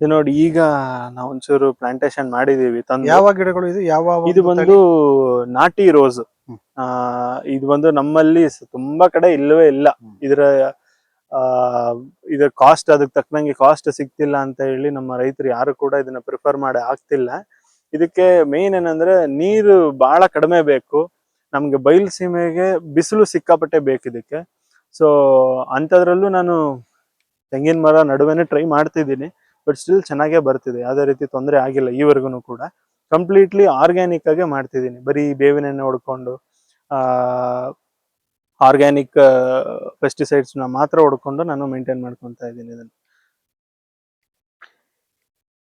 ಇದು ನೋಡಿ ಈಗ ನಾವು ಒಂಚೂರು ಪ್ಲಾಂಟೇಶನ್ ಮಾಡಿದೀವಿ ತಂದು. ಯಾವ ಗಿಡಗಳು ಇದು? ಯಾವ ಇದು ಬಂದು ನಾಟಿ ರೋಸ್. ಆ ಇದು ಬಂದು ನಮ್ಮಲ್ಲಿ ತುಂಬಾ ಕಡೆ ಇಲ್ಲವೇ ಇಲ್ಲ. ಇದರ ಆ ಇದರ ಕಾಸ್ಟ್ ಅದಕ್ಕೆ ತಕ್ಕನಂಗೆ ಕಾಸ್ಟ್ ಸಿಗ್ತಿಲ್ಲ ಅಂತ ಹೇಳಿ ನಮ್ಮ ರೈತರು ಯಾರು ಕೂಡ ಇದನ್ನ ಪ್ರಿಫರ್ ಮಾಡಿ ಆಗ್ತಿಲ್ಲ ಇದಕ್ಕೆ ಮೇನ್ ಏನಂದ್ರೆ ನೀರು ಬಹಳ ಕಡಿಮೆ ಬೇಕು. ನಮ್ಗೆ ಬಯಲು ಸೀಮೆಗೆ ಬಿಸಿಲು ಸಿಕ್ಕಾಪಟ್ಟೆ ಬೇಕು ಇದಕ್ಕೆ. ಸೊ ಅಂಥದ್ರಲ್ಲೂ ನಾನು ತೆಂಗಿನ ಮರ ನಡುವೆನೆ ಟ್ರೈ ಮಾಡ್ತಿದ್ದೀನಿ. ಬಟ್ ಸ್ಟಿಲ್ ಚೆನ್ನಾಗೇ ಬರ್ತಿದೆ. ಯಾವುದೇ ರೀತಿ ತೊಂದರೆ ಆಗಿಲ್ಲ ಈವರೆಗೂ ಕೂಡ. ಕಂಪ್ಲೀಟ್ಲಿ ಆರ್ಗ್ಯಾನಿಕ್ ಆಗೇ ಮಾಡ್ತಿದ್ದೀನಿ. ಬರೀ ಬೇವಿನ ಎಣ್ಣೆ ಹೊಡ್ಕೊಂಡು ಆರ್ಗ್ಯಾನಿಕ್ ಪೆಸ್ಟಿಸೈಡ್ಸ್ನ ಮಾತ್ರ ಹೊಡ್ಕೊಂಡು ನಾನು ಮೇಂಟೈನ್ ಮಾಡ್ಕೊತಾ ಇದ್ದೀನಿ ಇದನ್ನು.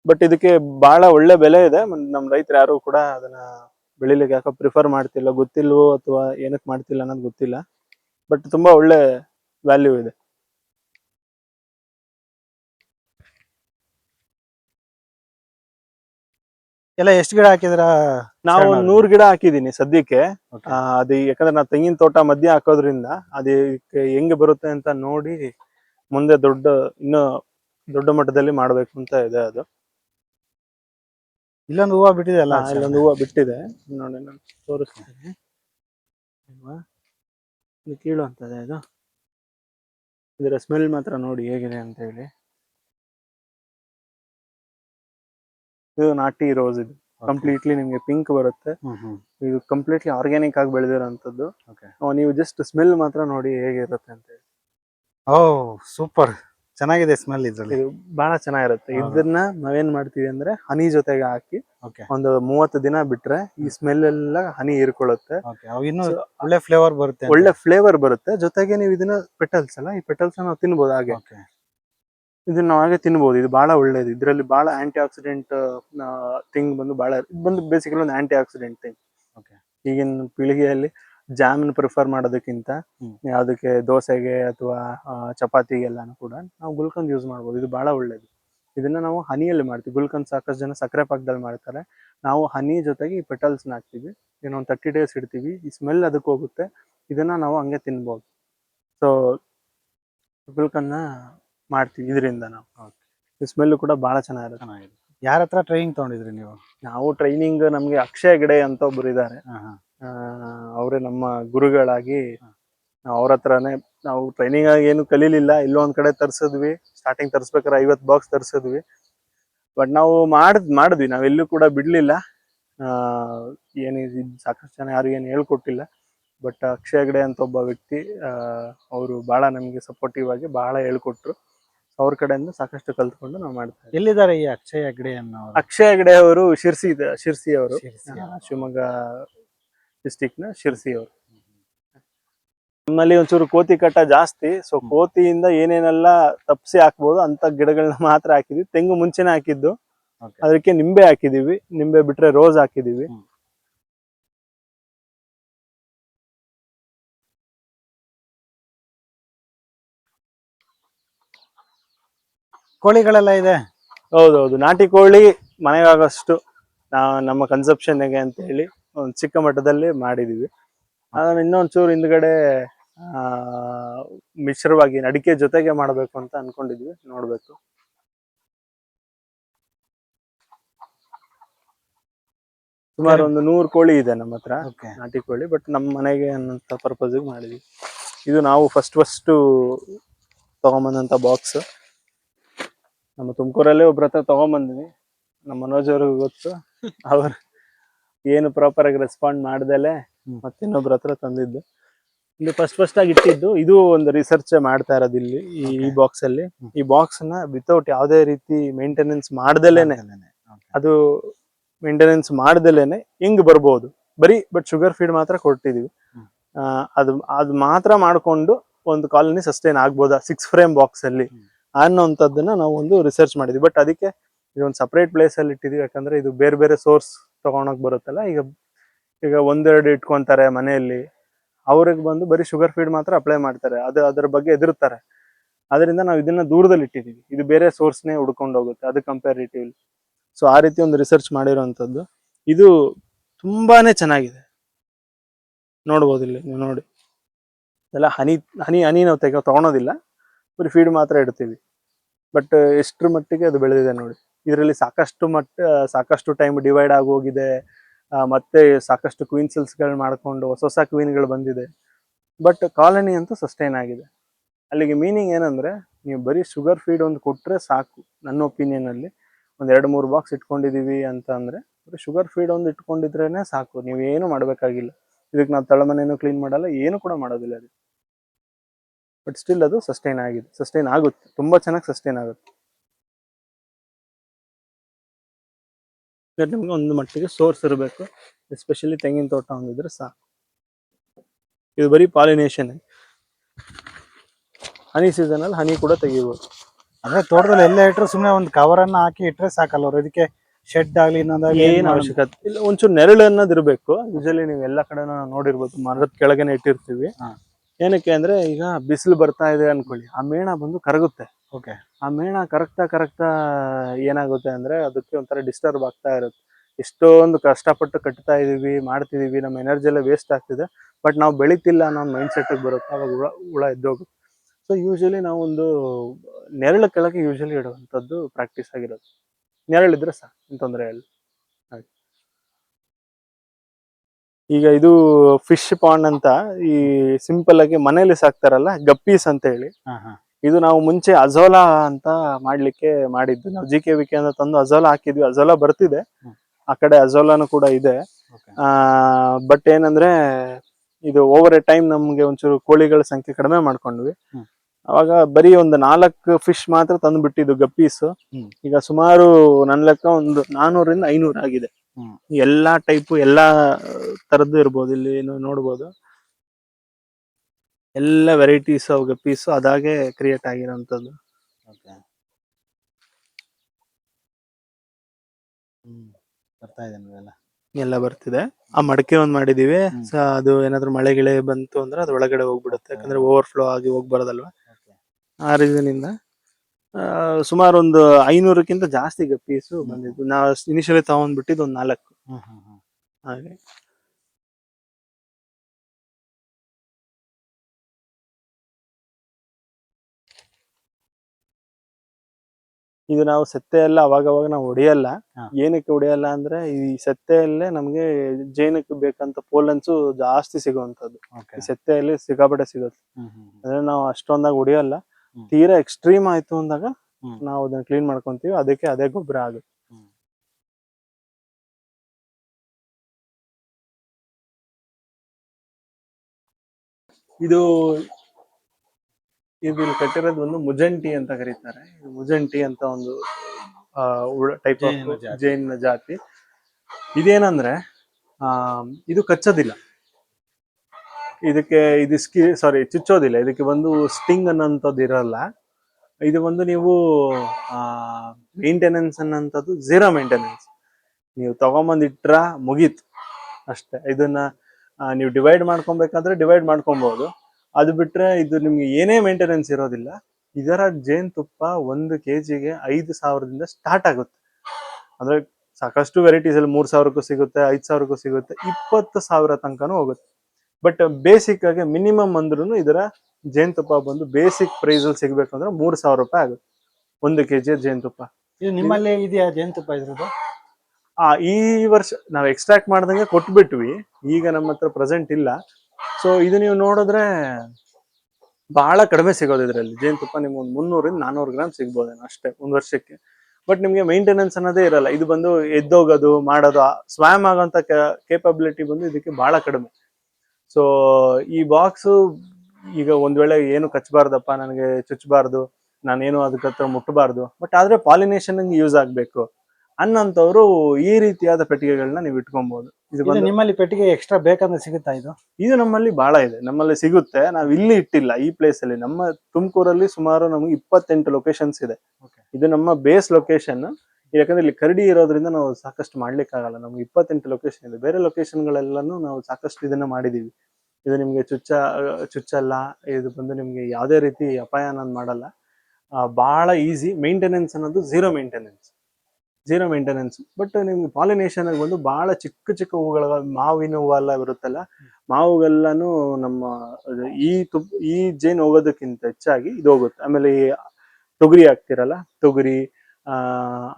ಬಟ್ ಇದಕ್ಕೆ ಬಹಳ ಒಳ್ಳೆ ಬೆಲೆ ಇದೆ. ನಮ್ಮ ರೈತರು ಯಾರು ಕೂಡ ಅದನ್ನ ಬೆಳಿಲಿಕ್ಕೆ ಯಾಕೋ ಪ್ರಿಫರ್ ಮಾಡ್ತಿಲ್ಲ. ಗೊತ್ತಿಲ್ವೋ ಅಥವಾ ಏನಕ್ಕೆ ಮಾಡ್ತಿಲ್ಲ ಅನ್ನೋದು ಗೊತ್ತಿಲ್ಲ. ಬಟ್ ತುಂಬಾ ಒಳ್ಳೆ ವ್ಯಾಲ್ಯೂ ಇದೆ. ಎಲ್ಲ ಎಷ್ಟು ಗಿಡ ಹಾಕಿದ್ರ ನಾವು ನೂರ್ ಗಿಡ ಹಾಕಿದೀನಿ ಸದ್ಯಕ್ಕೆ. ಅದ್ ಆ, ಅದು ಯಾಕಂದ್ರೆ ನಾ ತೆಂಗಿನ ತೋಟ ಮಧ್ಯ ಹಾಕೋದ್ರಿಂದ ಅದಕ್ಕೆ ಹೆಂಗೆ ಬರುತ್ತೆ ಅಂತ ನೋಡಿ ಮುಂದೆ ದೊಡ್ಡ ಇನ್ನು ದೊಡ್ಡ ಮಟ್ಟದಲ್ಲಿ ಮಾಡ್ಬೇಕು ಅಂತ ಇದೆ ಅದು. ಇಲ್ಲೊಂದು ಹೂವಾ ಬಿಟ್ಟಿದೆ ಅಲ್ಲ ಹಾ, ಇಲ್ಲೊಂದು ಹೂವು ಬಿಟ್ಟಿದೆ. ನೋಡಿ ನಾನು ತೋರಿಸ್ತೀನಿ. ಅಲ್ವಾ? ಇದು ಕೀಳು ಅಂತದೆ ಇದು? ಇದರ ಸ್ಮೆಲ್ ಮಾತ್ರ ನೋಡಿ ಹೇಗಿದೆ ಅಂತ ಹೇಳಿ. ಇದು ನಾಟಿ ರೋಸ್ ಇದು. ಕಂಪ್ಲೀಟ್ಲಿ ನಿಮ್ಗೆ ಪಿಂಕ್ ಬರುತ್ತೆ. ಇದು ಕಂಪ್ಲೀಟ್ಲಿ ಆರ್ಗ್ಯಾನಿಕ್ ಆಗಿ ಬೆಳೆದಿರೋಂಥದ್ದು. ನೀವು ಜಸ್ಟ್ ಸ್ಮೆಲ್ ಮಾತ್ರ ನೋಡಿ ಹೇಗಿರುತ್ತೆ ಅಂತ ಹೇಳಿ. ಓ ಸೂಪರ್ ಚೆನ್ನಾಗಿದೆ ಸ್ಮೆಲ್ ಇದ್ರಲ್ಲಿ. ಇದು ಬಹಳ ಚೆನ್ನಾಗಿರುತ್ತೆ. ಇದನ್ನ ನಾವೇನ್ ಮಾಡ್ತೀವಿ ಅಂದ್ರೆ ಹನಿ ಜೊತೆಗೆ ಹಾಕಿ ಓಕೆ ಒಂದು ಮೂವತ್ತು ದಿನ ಬಿಟ್ರೆ ಈ ಸ್ಮೆಲ್ ಎಲ್ಲ ಹನಿ ಹೀರ್ಕೊಳ್ಳುತ್ತೆ. ಇನ್ನೂ ಒಳ್ಳೆ ಫ್ಲೇವರ್ ಬರುತ್ತೆ ಒಳ್ಳೆ ಫ್ಲೇವರ್ ಬರುತ್ತೆ. ಜೊತೆಗೆ ನೀವು ಇದನ್ನ ಪೆಟಲ್ಸ್ ಅಲ್ಲ ಈ ಪೆಟಲ್ಸ್ ನಾವು ತಿನ್ಬೋದು ಹಾಗೆ. ಇದನ್ನ ನಾವು ಹಾಗೆ ತಿನ್ಬೋದು. ಇದು ಬಹಳ ಒಳ್ಳೇದು. ಇದರಲ್ಲಿ ಬಹಳ ಆಂಟಿ ಆಕ್ಸಿಡೆಂಟ್ ಥಿಂಗ್ ಬಂದು ಬಹಳ ಇದು ಬಂದು ಬೇಸಿಕಲಿ ಒಂದು ಆಂಟಿ ಆಕ್ಸಿಡೆಂಟ್ ಥಿಂಗ್. ಈಗಿನ ಪೀಳಿಗೆಯಲ್ಲಿ ಜಾಮನ್ ಪ್ರಿಫರ್ ಮಾಡೋದಕ್ಕಿಂತ ಯಾವ್ದಕ್ಕೆ ಯಾವುದಕ್ಕೆ ದೋಸೆಗೆ ಅಥವಾ ಚಪಾತಿಗೆಲ್ಲಾನು ಕೂಡ ನಾವು ಗುಲ್ಕಂದ್ ಯೂಸ್ ಮಾಡ್ಬೋದು. ಇದು ಬಹಳ ಒಳ್ಳೇದು. ಇದನ್ನ ನಾವು ಹನಿಯಲ್ಲಿ ಮಾಡ್ತೀವಿ. ಗುಲ್ಕಂದ್ ಸಾಕಷ್ಟು ಜನ ಸಕ್ಕರೆ ಪಾಕದಲ್ಲಿ ಮಾಡ್ತಾರೆ. ನಾವು ಹನಿ ಜೊತೆಗೆ ಈ ಪೆಟಲ್ಸ್ನ ಹಾಕ್ತೀವಿ. ಏನೋ ಒಂದು ತರ್ಟಿ ಡೇಸ್ ಇಡ್ತೀವಿ. ಈ ಸ್ಮೆಲ್ ಅದಕ್ಕೆ ಹೋಗುತ್ತೆ. ಇದನ್ನ ನಾವು ಹಂಗೆ ತಿನ್ಬೋದು. ಸೊ ಗುಲ್ಕನ್ನ ಮಾಡ್ತೀವಿ ಇದರಿಂದ ನಾವು. ಸ್ಮೆಲ್ ಕೂಡ ಬಹಳ ಚೆನ್ನಾಗಿರುತ್ತೆ. ಚೆನ್ನಾಗಿದೆ. ಯಾರ ಹತ್ರ ಟ್ರೈನಿಂಗ್ ತಗೊಂಡಿದ್ರಿ ನೀವು? ನಾವು ಟ್ರೈನಿಂಗ್ ನಮ್ಗೆ ಅಕ್ಷಯ ಗಿಡೆ ಅಂತ ಒಬ್ರು ಇದ್ದಾರೆ. ಅವರೇ ನಮ್ಮ ಗುರುಗಳಾಗಿ ನಾವು ಅವ್ರ ಹತ್ರನೇ ನಾವು ಟ್ರೈನಿಂಗ್ ಆಗಿ ಏನು ಕಲೀಲಿಲ್ಲ. ಇಲ್ಲೋ ಒಂದ್ ಕಡೆ ತರ್ಸಿದ್ವಿ. ಸ್ಟಾರ್ಟಿಂಗ್ ತರ್ಸ್ಬೇಕಾದ್ರೆ ಐವತ್ ಬಾಕ್ಸ್ ತರ್ಸಿದ್ವಿ. ಬಟ್ ನಾವು ಮಾಡಿದ್ ಮಾಡಿದ್ವಿ. ನಾವೆಲ್ಲೂ ಕೂಡ ಬಿಡ್ಲಿಲ್ಲ. ಆ ಏನು ಸಾಕಷ್ಟು ಜನ ಯಾರು ಏನು ಹೇಳ್ಕೊಟ್ಟಿಲ್ಲ. ಬಟ್ ಅಕ್ಷಯ ಹೆಗಡೆ ಅಂತ ಒಬ್ಬ ವ್ಯಕ್ತಿ ಅವರು ಬಹಳ ನಮಗೆ ಸಪೋರ್ಟಿವ್ ಆಗಿ ಬಹಳ ಹೇಳ್ಕೊಟ್ರು. ಅವ್ರ ಕಡೆಯಿಂದ ಸಾಕಷ್ಟು ಕಲ್ತ್ಕೊಂಡು ನಾವು ಮಾಡ್ತಾ ಇದ್ವಿ ಎಲ್ಲಿದ್ದಾರೆ ಈ ಅಕ್ಷಯ ಹೆಗ್ಡೆ ಅನ್ನೋ ಅಕ್ಷಯ ಹೆಗ್ಡೆ ಅವರು ಶಿರ್ಸಿ ಶಿರ್ಸಿ ಅವರು. ಶಿವಮೊಗ್ಗ ಡಿಸ್ಟಿಕ್ನ ಶಿರ್ಸಿ ಅವರು. ನಮ್ಮಲ್ಲಿ ಒಂಚೂರು ಕೋತಿ ಕಟ್ಟ ಜಾಸ್ತಿ ಸೊ ಕೋತಿಯಿಂದ ಏನೇನೆಲ್ಲ ತಪ್ಸಿ ಹಾಕ್ಬೋದು ಅಂತ ಗಿಡಗಳನ್ನ ಮಾತ್ರ ಹಾಕಿದ್ವಿ. ತೆಂಗು ಮುಂಚೆನೆ ಹಾಕಿದ್ದು. ಅದಕ್ಕೆ ನಿಂಬೆ ಹಾಕಿದೀವಿ ನಿಂಬೆ ಬಿಟ್ರೆ ರೋಸ್ ಹಾಕಿದೀವಿ ಕೋಳಿಗಳೆಲ್ಲ ಇದೆ? ಹೌದೌದು. ನಾಟಿ ಕೋಳಿ ಮನೆಗಾಗೋಷ್ಟು ನಾವು ನಮ್ಮ ಹೇಗೆ ಅಂತ ಹೇಳಿ ಒಂದು ಚಿಕ್ಕ ಮಟ್ಟದಲ್ಲಿ ಮಾಡಿದೀವಿ. ಅದನ್ನ ಇನ್ನೊಂಚೂರು ಹಿಂದ್ಗಡೆ ಆ ಮಿಶ್ರವಾಗಿ ಅಡಿಕೆ ಜೊತೆಗೆ ಮಾಡಬೇಕು ಅಂತ ಅನ್ಕೊಂಡಿದ್ವಿ. ನೋಡ್ಬೇಕು. ಸುಮಾರು ಒಂದು ನೂರು ಕೋಳಿ ಇದೆ ನಮ್ಮ ಹತ್ರ ನಾಟಿ ಕೋಳಿ ಬಟ್ ನಮ್ಮ ಮನೆಗೆ ಅನ್ನೋಂಥ ಪರ್ಪಸ್ಗೆ ಮಾಡಿದ್ವಿ. ಇದು ನಾವು ಫಸ್ಟ್ ಫಸ್ಟು ತಗೊಂಬಂದಂತ ಬಾಕ್ಸ್ ನಮ್ಮ ತುಮಕೂರಲ್ಲೇ ಒಬ್ರ ಹತ್ರ ತಗೊಂಬಂದ್ವಿ. ನಮ್ಮ ಮನೋಜ್ ಅವ್ರಿಗೂ ಗೊತ್ತು. ಅವ್ರು ಏನು ಪ್ರಾಪರ್ ಆಗಿ ರೆಸ್ಪಾಂಡ್ ಮಾಡ್ದಲೆ ಮತ್ತಿನ್ನೊಬ್ರ ಮತ್ತೆ ಇನ್ನೊಬ್ರ ಹತ್ರ ತಂದಿದ್ದು. ಇಲ್ಲಿ ಫಸ್ಟ್ ಫಸ್ಟ್ ಆಗಿ ಇಟ್ಟಿದ್ದು. ಇದು ಒಂದು ರಿಸರ್ಚ್ ಮಾಡ್ತಾ ಇರೋದು ಇಲ್ಲಿ ಈ. ಬಾಕ್ಸ್ ಅಲ್ಲಿ. ಈ ಬಾಕ್ಸ್ನ ವಿತೌಟ್ ಯಾವುದೇ ರೀತಿ ಮೇಂಟೆನೆನ್ಸ್ ಮಾಡ್ದಲೇನೆ. ಅದು ಮೇಂಟೆನೆನ್ಸ್ ಮಾಡ್ದಲೇನೆ. ಹಿಂಗ್ ಬರ್ಬೋದು. ಬರೀ ಬಟ್ ಶುಗರ್ ಫೀಡ್ ಮಾತ್ರ ಕೊಟ್ಟಿದೀವಿ. ಅದು ಅದು ಮಾತ್ರ ಮಾಡ್ಕೊಂಡು ಒಂದು ಕಾಲನಿ ಸಸ್ಟೈನ್ ಆಗ್ಬೋದಾ? ಸಿಕ್ಸ್ ಫ್ರೇಮ್ ಬಾಕ್ಸ್ ಅಲ್ಲಿ. ಅನ್ನೋಂಥದ್ದನ್ನ ನಾವು ಒಂದು ರಿಸರ್ಚ್ ಮಾಡಿದ್ವಿ. ಬಟ್ ಅದಕ್ಕೆ ಇದೊಂದು ಸಪ್ರೇಟ್ ಪ್ಲೇಸ್ ಅಲ್ಲಿ ಇಟ್ಟಿದೀವಿ. ಯಾಕಂದ್ರೆ ಇದು ಬೇರೆ ಬೇರೆ ಸೋರ್ಸ್ ತಗೊಂಡೋಗ್ ಬರುತ್ತಲ್ಲ. ಈಗ ಈಗ ಒಂದೆರಡು ಇಟ್ಕೊಂತಾರೆ ಮನೆಯಲ್ಲಿ. ಅವ್ರಿಗೆ ಬಂದು ಬರೀ ಶುಗರ್ ಫೀಡ್ ಮಾತ್ರ ಅಪ್ಲೈ ಮಾಡ್ತಾರೆ. ಅದು ಅದ್ರ ಬಗ್ಗೆ ಎದುರುತ್ತಾರೆ ಅದರಿಂದ ನಾವು ಇದನ್ನ ದೂರದಲ್ಲಿ ಇಟ್ಟಿದೀವಿ ಇದು ಬೇರೆ ಸೋರ್ಸ್ನೇ ಹುಡ್ಕೊಂಡು ಹೋಗುತ್ತೆ. ಅದು ಕಂಪ್ಯಾರಿಟಿವ್ಲಿ ಸೊ ಆ ರೀತಿ ಒಂದು ರಿಸರ್ಚ್ ಮಾಡಿರೋಂಥದ್ದು ಇದು ತುಂಬಾನೇ ಚೆನ್ನಾಗಿದೆ. ನೋಡ್ಬೋದು ಇಲ್ಲಿ, ನೀವು ನೋಡಿ. ಎಲ್ಲ ಹನಿ ಹನಿ ಹನಿ ನಾವು ತೆಗೋ ತಗೊಳೋದಿಲ್ಲ. ಬರೀ ಫೀಡ್ ಮಾತ್ರ ಇಡ್ತೀವಿ. ಬಟ್ ಎಷ್ಟ್ರ ಮಟ್ಟಿಗೆ ಅದು ಬೆಳೆದಿದೆ ನೋಡಿ. ಇದರಲ್ಲಿ ಸಾಕಷ್ಟು ಮಟ್ಟ, ಸಾಕಷ್ಟು ಟೈಮ್ ಡಿವೈಡ್ ಆಗಿ ಹೋಗಿದೆ. ಮತ್ತೆ ಸಾಕಷ್ಟು ಕ್ವೀನ್ಸಲ್ಸ್ಗಳು ಮಾಡ್ಕೊಂಡು ಹೊಸ ಹೊಸ ಕ್ವೀನ್ಗಳು ಬಂದಿದೆ. ಬಟ್ ಕಾಲನಿ ಅಂತೂ ಸಸ್ಟೈನ್ ಆಗಿದೆ. ಅಲ್ಲಿಗೆ ಮೀನಿಂಗ್ ಏನಂದ್ರೆ, ನೀವು ಬರೀ ಶುಗರ್ ಫೀಡ್ ಒಂದು ಕೊಟ್ಟರೆ ಸಾಕು, ನನ್ನ ಒಪಿನಿಯನ್ ಅಲ್ಲಿ. ಒಂದ್ ಎರಡು ಮೂರು ಬಾಕ್ಸ್ ಇಟ್ಕೊಂಡಿದೀವಿ ಅಂತ ಅಂದ್ರೆ, ಬರೀ ಶುಗರ್ ಫೀಡ್ ಒಂದು ಇಟ್ಕೊಂಡಿದ್ರೇನೆ ಸಾಕು. ನೀವು ಏನು ಮಾಡ್ಬೇಕಾಗಿಲ್ಲ. ಇದಕ್ಕೆ ನಾವು ತಳಮನೆಯನ್ನು ಕ್ಲೀನ್ ಮಾಡಲ್ಲ, ಏನು ಕೂಡ ಮಾಡೋದಿಲ್ಲ ಅದು. ಬಟ್ ಸ್ಟಿಲ್ ಅದು ಸಸ್ಟೈನ್ ಆಗಿದೆ ಸಸ್ಟೈನ್ ಆಗುತ್ತೆ ತುಂಬಾ ಚೆನ್ನಾಗಿ ಸಸ್ಟೈನ್ ಆಗುತ್ತೆ. ನಿಮ್ಗೆ ಒಂದು ಮಟ್ಟಿಗೆ ಸೋರ್ಸ್ ಇರಬೇಕು ಎಸ್ಪೆಷಲಿ ತೆಂಗಿನ ತೋಟ ಒಂದಿದ್ರೆ ಸಾಕು. ಇದು ಬರೀ ಪಾಲಿನೇಷನ್ ಹನಿ ಸೀಸನ್ ಅಲ್ಲಿ ಹನಿ ಕೂಡ ತೆಗಿಬೋದು. ಅಂದ್ರೆ ತೋಟದಲ್ಲಿ ಎಲ್ಲ ಇಟ್ರು ಸುಮ್ಮನೆ ಒಂದು ಕವರ್ ಅನ್ನ ಹಾಕಿ ಇಟ್ಟರೆ ಸಾಕಲ್ಲ ಅವ್ರು ಇದಕ್ಕೆ ಶೆಡ್ ಆಗಲಿ ಇನ್ನೊಂದಾಗಲಿ ಏನ್ ಅವಶ್ಯಕತೆ ಇಲ್ಲ ಒಂಚೂರು ನೆರಳು ಅನ್ನೋದು ಇರಬೇಕು ಯೂಶಲಿ ನೀವು ಎಲ್ಲ ಕಡೆ ನೋಡಿರ್ಬೋದು ಮರದ ಕೆಳಗನೆ ಇಟ್ಟಿರ್ತೀವಿ. ಏನಕ್ಕೆ ಅಂದ್ರೆ ಈಗ ಬಿಸಿಲು ಬರ್ತಾ ಇದೆ ಅನ್ಕೊಳ್ಳಿ. ಆ ಮೇಣ ಬಂದು ಕರಗುತ್ತೆ. ಓಕೆ ಆ ಮೇಣ ಕರಗ್ತಾ ಕರಗ್ತಾ ಏನಾಗುತ್ತೆ ಅಂದ್ರೆ ಅದಕ್ಕೆ ಒಂಥರ ಡಿಸ್ಟರ್ಬ್ ಆಗ್ತಾ ಇರುತ್ತೆ. ಎಷ್ಟೊಂದು ಕಷ್ಟಪಟ್ಟು ಕಟ್ತಾ ಇದೀವಿ ಮಾಡ್ತಿದೀವಿ ನಮ್ಮ ಎನರ್ಜಿ ಎಲ್ಲ ವೇಸ್ಟ್ ಆಗ್ತಿದೆ. ಬಟ್ ನಾವು ಬೆಳಿತಿಲ್ಲ ಅನ್ನೋ ಮೈಂಡ್ ಸೆಟ್ ಬರುತ್ತೆ. ಅವಾಗ ಹುಳ ಹುಳ ಎದ್ದೋಗುತ್ತೆ. ಸೊ ಯೂಶಲಿ ನಾವು ಒಂದು ನೆರಳು ಕೆಳಗೆ ಯೂಶಲಿ ಇಡುವಂಥದ್ದು ಪ್ರಾಕ್ಟೀಸ್ ಆಗಿರೋದು. ನೆರಳಿದ್ರೆ ಸಾಕು. ತೊಂದರೆ ಇಲ್ಲ ಹಾಗೆ. ಈಗ ಇದು ಫಿಶ್ ಪಾಂಡ್ ಅಂತ ಈ ಸಿಂಪಲ್ ಆಗಿ ಮನೇಲಿ ಸಾಕ್ತಾರಲ್ಲ ಗಪ್ಪೀಸ್ ಅಂತ ಹೇಳಿ. ಇದು ನಾವು ಮುಂಚೆ ಅಜೋಲಾ ಅಂತ ಮಾಡ್ಲಿಕ್ಕೆ ಮಾಡಿದ್ದು. ನಾವು ಜಿ ಕೆ ವಿ ಕೆ ಅಂತ ತಂದು ಅಜೋಲಾ ಹಾಕಿದ್ವಿ. ಅಜೋಲಾ ಬರ್ತಿದೆ. ಆ ಕಡೆ ಅಜೋಲಾನು ಕೂಡ ಇದೆ. ಆ ಬಟ್ ಏನಂದ್ರೆ ಇದು ಓವರ್ ಎ ಟೈಮ್ ನಮ್ಗೆ ಒಂಚೂರು ಕೋಳಿಗಳ ಸಂಖ್ಯೆ ಕಡಿಮೆ ಮಾಡ್ಕೊಂಡ್ವಿ. ಅವಾಗ ಬರೀ ಒಂದು ನಾಲ್ಕು ಫಿಶ್ ಮಾತ್ರ ತಂದು ಬಿಟ್ಟಿದ್ದು ಗಪ್ಪೀಸ್ ಈಗ ಸುಮಾರು ನನ್ನ ಲೆಕ್ಕ ಒಂದು ನಾನೂರಿಂದ ಐನೂರು ಆಗಿದೆ. ಎಲ್ಲಾ ಟೈಪ್ ಎಲ್ಲಾ ತರದ್ದು ಇರ್ಬೋದು. ಇಲ್ಲಿ ನೀವು ನೋಡ್ಬೋದು. ಎಲ್ಲ ವೆರೈಟೀಸ್ ಆಫ್ ಪೀಸ್ ಅದಾಗೆ ಕ್ರಿಯೇಟ್ ಆಗಿರೋಂಥದ್ದು. ಬರ್ತಾ ಇದೆ ಎಲ್ಲ? ಬರ್ತಿದೆ. ಆ ಮಡಕೆ ಒಂದ್ ಮಾಡಿದೀವಿ. ಅದು ಏನಾದ್ರು ಮಳೆ ಗಿಳೆ ಬಂತು ಅಂದ್ರೆ ಅದು ಒಳಗಡೆ ಹೋಗ್ಬಿಡುತ್ತೆ. ಯಾಕಂದ್ರೆ ಓವರ್ಫ್ಲೋ ಆಗಿ ಹೋಗ್ಬಾರ್ದಲ್ವಾ? ಆ ರೀಸನ್ ಇಂದ. ಸುಮಾರು ಒಂದು ಐನೂರಕ್ಕಿಂತ ಜಾಸ್ತಿ ಪೀಸು ಬಂದಿದ್ದು. ನಾವು ಇನಿಷಿಯಲಿ ತಗೊಂಡ್ಬಿಟ್ಟಿದ್ದು ಒಂದ್ ನಾಲ್ಕು. ಹಾಗೆ. ಇದು ನಾವು ಸತ್ತೆ ಎಲ್ಲ ಅವಾಗ ಅವಾಗ ನಾವು ಹೊಡೆಯಲ್ಲ. ಏನಕ್ಕೆ ಹೊಡೆಯಲ್ಲ ಅಂದ್ರೆ ಈ ಸತ್ತೆಯಲ್ಲೇ ನಮ್ಗೆ ಜೇನಕ್ಕೆ ಬೇಕಂತ ಪೋಲನ್ಸು ಜಾಸ್ತಿ ಸಿಗುವಂತದ್ದು ಸತ್ತೆಯಲ್ಲಿ ಸಿಕ್ಕಾಪಟ್ಟೆ ಸಿಗುತ್ತೆ. ಅಂದ್ರೆ ನಾವು ಅಷ್ಟೊಂದಾಗ ಹೊಡಿಯಲ್ಲ. ತೀರಾ ಎಕ್ಸ್ಟ್ರೀಮ್ ಆಯ್ತು ಅಂದಾಗ. ನಾವು ಅದನ್ನ ಕ್ಲೀನ್ ಮಾಡ್ಕೊಂತೀವಿ ಅದಕ್ಕೆ ಅದೇ ಗೊಬ್ಬರ ಆಗುತ್ತೆ. ಇದು ಇದು ಇಲ್ಲಿ ಕಟ್ಟಿರೋದು ಒಂದು ಮುಜಂಟಿ ಅಂತ ಕರೀತಾರೆ. ಇದು ಮುಜಂಟಿ ಅಂತ ಒಂದು ಟೈಪ್ ಆಫ್. ಜೈನ್ ಜಾತಿ. ಇದೇನಂದ್ರೆ ಆ ಇದು ಕಚ್ಚೋದಿಲ್ಲ. ಇದಕ್ಕೆ ಇದು ಸ್ಕಿ ಸಾರಿ ಚುಚ್ಚೋದಿಲ್ಲ. ಇದಕ್ಕೆ ಬಂದು ಸ್ಟಿಂಗ್ ಅನ್ನೋಂಥದ್ದು ಇರಲ್ಲ. ಇದು ಬಂದು ನೀವು ಮೇಂಟೆನೆನ್ಸ್ ಅನ್ನೋಂಥದ್ದು ಝೀರೋ ಮೇಂಟೆನೆನ್ಸ್ ನೀವು ತಗೊಂಬಂದಿಟ್ರ ಮುಗೀತು ಅಷ್ಟೇ. ಇದನ್ನ ನೀವು ಡಿವೈಡ್ ಮಾಡ್ಕೊಬೇಕಾದ್ರೆ ಡಿವೈಡ್ ಮಾಡ್ಕೊಬೋದು. ಅದು ಬಿಟ್ರೆ ಇದು ನಿಮ್ಗೆ ಏನೇ ಮೇಂಟೆನೆನ್ಸ್ ಇರೋದಿಲ್ಲ. ಇದರ ಜೇನುತುಪ್ಪ ಒಂದು ಕೆ ಜಿಗೆ ಐದು ಸಾವಿರದಿಂದ ಸ್ಟಾರ್ಟ್ ಆಗುತ್ತೆ. ಅಂದ್ರೆ ಸಾಕಷ್ಟು ವೆರೈಟೀಸಲ್ಲಿ ಮೂರ್ ಸಾವಿರಕ್ಕೂ ಸಿಗುತ್ತೆ, ಐದು ಸಾವಿರಕ್ಕೂ ಸಿಗುತ್ತೆ, ಇಪ್ಪತ್ತು ಸಾವಿರ ತನಕನೂ ಹೋಗುತ್ತೆ. ಬಟ್ ಬೇಸಿಕ್ ಆಗಿ ಮಿನಿಮಮ್ ಅಂದ್ರೂ ಇದರ ಜೇನುತುಪ್ಪ ಬಂದು ಬೇಸಿಕ್ ಪ್ರೈಸ್ ಅಲ್ಲಿ ಸಿಗ್ಬೇಕಂದ್ರೆ ಮೂರ್ ಸಾವಿರ ರೂಪಾಯಿ ಆಗುತ್ತೆ. ಒಂದು ಕೆಜಿ ಜೇನುತುಪ್ಪ. ಇದು ನಿಮ್ಮಲ್ಲೇ ಇದೆಯಾ ಜೇನುತುಪ್ಪ ಇದ್ರದ್ದು? ಆ ಈ ವರ್ಷ ನಾವು ಎಕ್ಸ್ಟ್ರಾಕ್ಟ್ ಮಾಡ್ದಂಗೆ ಕೊಟ್ಬಿಟ್ವಿ. ಈಗ ನಮ್ಮ ಹತ್ರ ಪ್ರೆಸೆಂಟ್ ಇಲ್ಲ. ಸೊ ಇದು ನೀವು ನೋಡಿದ್ರೆ ಬಹಳ ಕಡಿಮೆ ಸಿಗೋದು ಇದರಲ್ಲಿ. ಜೇನುತುಪ್ಪ ನಿಮ್ಗೆ ಒಂದು ಮುನ್ನೂರಿಂದ ನಾನೂರು ಗ್ರಾಮ್ ಸಿಗ್ಬೋದೇನೋ ಅಷ್ಟೇ ಒಂದು ವರ್ಷಕ್ಕೆ. ಬಟ್ ನಿಮ್ಗೆ ಮೈಂಟೆನೆನ್ಸ್ ಅನ್ನೋದೇ ಇರಲ್ಲ. ಇದು ಬಂದು ಎದ್ದೋಗೋದು ಮಾಡೋದು ಸ್ವ್ಯಾಮ್ ಆಗೋಂಥ ಕೇಪಬಿಲಿಟಿ ಬಂದು ಇದಕ್ಕೆ ಬಹಳ ಕಡಿಮೆ. ಸೊ ಈ ಬಾಕ್ಸ್ ಈಗ ಒಂದ್ ವೇಳೆ ಏನು ಕಚ್ಚಬಾರ್ದಪ್ಪ ನನಗೆ ಚುಚ್ಚಬಾರ್ದು ನಾನೇನು ಅದಕ್ಕೆ ಹತ್ರ ಮುಟ್ಟಬಾರ್ದು ಬಟ್ ಆದ್ರೆ ಪಾಲಿನೇಷನ್ ಯೂಸ್ ಆಗ್ಬೇಕು ಅನ್ನಂತವ್ರು ಈ ರೀತಿಯಾದ ಪೆಟ್ಟಿಗೆಗಳನ್ನ ನೀವು ಇಟ್ಕೊಬಹುದು ಇದು ಇದು ಬಂದು ನಿಮ್ಮಲ್ಲಿ ಪೆಟ್ಟಿಗೆ ಎಕ್ಸ್ಟ್ರಾ ಬೇಕಂದ್ರೆ ಸಿಗುತ್ತಾ ಇದು? ಇದು ನಮ್ಮಲ್ಲಿ ಬಹಳ ಇದೆ. ನಮ್ಮಲ್ಲಿ ಸಿಗುತ್ತೆ. ನಾವು ಇಲ್ಲಿ ಇಟ್ಟಿಲ್ಲ ಈ ಪ್ಲೇಸ್ ಅಲ್ಲಿ. ನಮ್ಮ ತುಮಕೂರಲ್ಲಿ ಸುಮಾರು ನಮ್ಗೆ ಇಪ್ಪತ್ತೆಂಟು ಲೊಕೇಶನ್ಸ್ ಇದೆ. Okay. ಇದು ನಮ್ಮ ಬೇಸ್ ಲೊಕೇಶನ್ ಯಾಕಂದ್ರೆ ಇಲ್ಲಿ ಕರಡಿ ಇರೋದ್ರಿಂದ ನಾವು ಸಾಕಷ್ಟು ಮಾಡ್ಲಿಕ್ಕೆ ಆಗಲ್ಲ ನಮ್ಗೆ ಇಪ್ಪತ್ತೆಂಟು ಲೊಕೇಶನ್ ಇದೆ. ಬೇರೆ ಲೊಕೇಶನ್ ಗಳೆಲ್ಲಾನು ನಾವು ಸಾಕಷ್ಟು ಇದನ್ನ ಮಾಡಿದೀವಿ. ಇದು ನಿಮ್ಗೆ ಚುಚ್ಚ, ಚುಚ್ಚಲ್ಲ, ಇದು ಬಂದು ನಿಮ್ಗೆ ಯಾವುದೇ ರೀತಿ ಅಪಾಯ ಅನ್ನೋದು ಮಾಡಲ್ಲ ಬಹಳ ಈಸಿ ಮೇಂಟೆನೆನ್ಸ್ ಅನ್ನೋದು zero maintenance zero maintenance but ನಿಮ್ಗೆ ಪಾಲಿನೇಷನ್ ಬಂದು ಬಹಳ ಚಿಕ್ಕ ಚಿಕ್ಕ ಹೂಗಳ ಮಾವಿನ ಹೂವು ಎಲ್ಲ ಬರುತ್ತಲ್ಲ, ಮಾವುಗೆಲ್ಲಾನು ನಮ್ಮ ಈ ತುಪ್, ಈ ಜೇನು ಹೋಗೋದಕ್ಕಿಂತ ಹೆಚ್ಚಾಗಿ ಇದು ಹೋಗುತ್ತೆ. ಆಮೇಲೆ ಈ ತೊಗರಿ ಹಾಕ್ತಿರಲ್ಲ, ತೊಗರಿ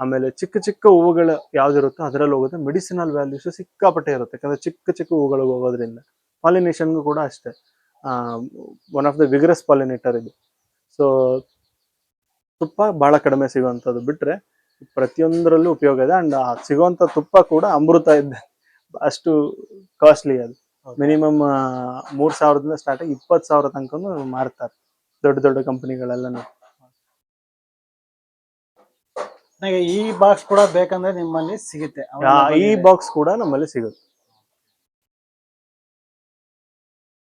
ಆಮೇಲೆ ಚಿಕ್ಕ ಚಿಕ್ಕ ಹೂವುಗಳು ಯಾವ್ದಿರುತ್ತೋ ಅದರಲ್ಲಿ ಹೋಗುತ್ತೆ ಮೆಡಿಸಿನಲ್ ವ್ಯಾಲ್ಯೂಸ್ ಸಿಕ್ಕಾಪಟ್ಟೆ ಇರುತ್ತೆ. ಯಾಕಂದ್ರೆ ಚಿಕ್ಕ ಚಿಕ್ಕ ಹೂವುಗಳಿಗೆ ಹೋಗೋದ್ರಿಂದ ಪಾಲಿನೇಷನ್ಗೂ ಕೂಡ ಅಷ್ಟೇ. One of the vigorous pollinator ಇದು. ಸೊ ತುಪ್ಪ ಬಹಳ ಕಡಿಮೆ ಸಿಗುವಂಥದ್ದು ಬಿಟ್ರೆ ಪ್ರತಿಯೊಂದರಲ್ಲೂ ಉಪಯೋಗ ಇದೆ. ಅಂಡ್ ಸಿಗುವಂತ ತುಪ್ಪ ಕೂಡ ಅಮೃತ ಇದೆ ಅಷ್ಟು ಕಾಸ್ಟ್ಲಿ ಅದು. ಮಿನಿಮಮ್ ಮೂರ್ ಸಾವಿರದಿಂದ ಸ್ಟಾರ್ಟ್ ಆಗಿ ಇಪ್ಪತ್ತು ಸಾವಿರ ತನಕನೂ ಮಾರ್ತಾರೆ. ದೊಡ್ಡ ದೊಡ್ಡ ಕಂಪನಿಗಳೆಲ್ಲನೂ ನನಗೆ ಈ ಬಾಕ್ಸ್ ಕೂಡ ಬೇಕಂದ್ರೆ ನಿಮ್ಮಲ್ಲಿ ಸಿಗುತ್ತೆ. ಆ, ಈ ಬಾಕ್ಸ್ ಕೂಡ ನಮ್ಮಲ್ಲಿ ಸಿಗುತ್ತೆ.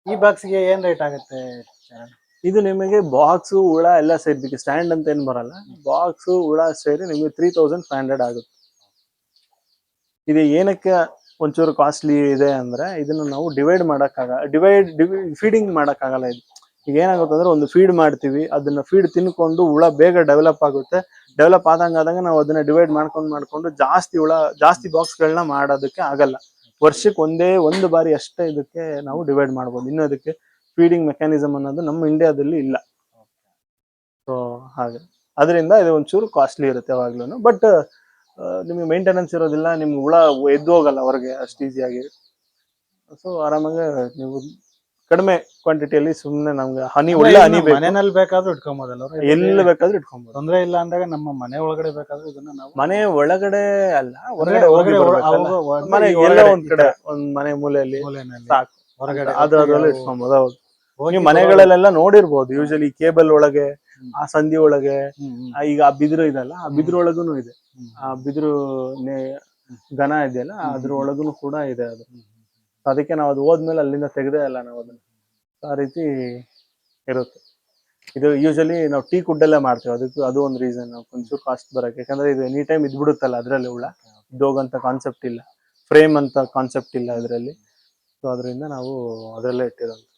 ಈ ಬಾಕ್ಸ್ಗೆ ಏನ್ ರೇಟ್ ಆಗುತ್ತೆ ಚರಣ್? ಇದು ನಿಮಗೆ ಬಾಕ್ಸ್ ಹುಳ ಎಲ್ಲ ಸೇರ್ಬೇಕು ಸ್ಟ್ಯಾಂಡ್ ಅಂತ ಏನ್ ಬರಲ್ಲ. ಬಾಕ್ಸ್ ಹುಳ ಸೇರಿ ನಿಮಗೆ ತ್ರೀ ತೌಸಂಡ್ ಫೈವ್ ಹಂಡ್ರೆಡ್ ಆಗುತ್ತೆ. ಇದು ಏನಕ್ಕೆ ಒಂಚೂರು ಕಾಸ್ಟ್ಲಿ ಇದೆ ಅಂದ್ರೆ ಇದನ್ನ ನಾವು ಡಿವೈಡ್ ಮಾಡಕ್ಕಾಗ ಡಿವೈಡ್ ಫೀಡಿಂಗ್ ಮಾಡೋಕ್ಕಾಗಲ್ಲ ಇದು. ಈಗ ಏನಾಗುತ್ತೆ ಅಂದ್ರೆ ಒಂದು ಫೀಡ್ ಮಾಡ್ತೀವಿ ಅದನ್ನ ಫೀಡ್ ತಿನ್ಕೊಂಡು ಹುಳ ಬೇಗ ಡೆವಲಪ್ ಆಗುತ್ತೆ. ಡೆವಲಪ್ ಆದಂಗ ಆದಂಗ ನಾವು ಅದನ್ನ ಡಿವೈಡ್ ಮಾಡ್ಕೊಂಡು ಮಾಡ್ಕೊಂಡು ಜಾಸ್ತಿ ಹುಳ, ಜಾಸ್ತಿ ಬಾಕ್ಸ್ಗಳನ್ನ ಮಾಡೋದಕ್ಕೆ ಆಗಲ್ಲ. ವರ್ಷಕ್ಕೆ ಒಂದೇ ಒಂದು ಬಾರಿ ಅಷ್ಟೇ ಇದಕ್ಕೆ ನಾವು ಡಿವೈಡ್ ಮಾಡ್ಬೋದು. ಇನ್ನು ಅದಕ್ಕೆ ಫೀಡಿಂಗ್ ಮೆಕ್ಯಾನಿಸಮ್ ಅನ್ನೋದು ನಮ್ಮ ಇಂಡಿಯಾದಲ್ಲಿ ಇಲ್ಲ. ಸೊ ಹಾಗೆ. ಅದರಿಂದ ಇದು ಒಂಚೂರು ಕಾಸ್ಟ್ಲಿ ಇರುತ್ತೆ ಯಾವಾಗ್ಲೂ ಬಟ್ ನಿಮಗೆ ಮೇಂಟೆನೆನ್ಸ್ ಇರೋದಿಲ್ಲ, ನಿಮ್ಗೆ ಹುಳ ಎದ್ದು ಹೋಗಲ್ಲ ಅವ್ರಿಗೆ ಅಷ್ಟು ಈಸಿಯಾಗಿ ಸೊ ಆರಾಮಾಗಿ ನೀವು ಕಡಿಮೆ ಕ್ವಾಂಟಿಟಿಯಲ್ಲಿ ಸುಮ್ಮನೆ ನಮ್ಗೆ ಹನಿ ಒಳ್ಳೆ ಹನಿ ಬೇಕು. ಮನೆಯಲ್ಲಿ ಬೇಕಾದ್ರೂ ಇಟ್ಕೊಬೋದಲ್ಲ ಅವ್ರು? ಎಲ್ಲಿ ಬೇಕಾದ್ರೂ ಇಟ್ಕೊಬೋದು. ತೊಂದ್ರೆ ಇಲ್ಲ ಅಂದಾಗ ನಮ್ಮ ಮನೆ ಒಳಗಡೆ ಬೇಕಾದ್ರೂ ಇದನ್ನ ನಾವು ಮನೆ ಒಳಗಡೆ ಅಲ್ಲ ಹೊರಗಡೆ ಹೋಗಿ ಹೊರಗಡೆ ಬರ್ಬೇಕಲ್ಲ. ಒಂದು ಮನೆ ಈ ಎಲ್ಲೋ ಒಂದ್ ಕಡೆ ಒಂದ್ ಮನೆ ಮೂಲೆಯಲ್ಲಿ ಮೂಲೆನಲ್ಲಿ ಸಾಕು. ಹೊರಗಡೆ ಅದು ಅದ್ರಲ್ಲಿ ಹೌದು. ಹೋಗಿ ನೀವು ಮನೆಗಳಲ್ಲೆಲ್ಲ ನೋಡಿರ್ಬೋದು ಯೂಶಲಿ ಕೇಬಲ್ ಒಳಗೆ ಆ ಸಂಧಿ ಒಳಗೆ. ಹ್ಮ್, ಹ್ಮ್, ಆ ಈಗ ಆ ಬಿದಿರು ಅಲ್ಲ ಆ ಬಿದಿರು ಒಳಗೂನು ಇದೆ. ಹ್ಮ್, ಆ ಬಿದಿರು ನೆ- ಘನ ಇದೆಯಲ್ಲ ಅದ್ರ ಒಳಗೂನು ಕೂಡ ಇದೆ ಅದು. ಹ್ಮ್. ಅದಕ್ಕೆ ನಾವು ಅದು ಹೋದ್ಮೇಲೆ ಅಲ್ಲಿಂದ ತೆಗ್ದೇ ಅಲ್ಲ ನಾವು ಅದನ್ನ. ಆ ರೀತಿ ಇರುತ್ತೆ. ಇದು ಯೂಶಲಿ ನಾವು ಟೀ ಕುಡ್ಡಲ್ಲೇ ಮಾಡ್ತೀವಿ. ಅದಕ್ಕೂ ಅದು ಒಂದು ರೀಸನ್ ಒಂಚೂರು ಕಾಸ್ಟ್ ಬರಕ್ಕೆ. ಯಾಕಂದ್ರೆ ಇದು ಎನಿ ಟೈಮ್ ಇದ್ಬಿಡುತ್ತಲ್ಲ ಅದರಲ್ಲಿ ಉಳ್ಳ. ಇದ್ದೋಗಂತ ಕಾನ್ಸೆಪ್ಟ್ ಇಲ್ಲ. ಫ್ರೇಮ್ ಅಂತ ಕಾನ್ಸೆಪ್ಟ್ ಇಲ್ಲ ಅದರಲ್ಲಿ. ಸೊ ಅದರಿಂದ ನಾವು ಅದರಲ್ಲೇ ಇಟ್ಟಿರೋದು.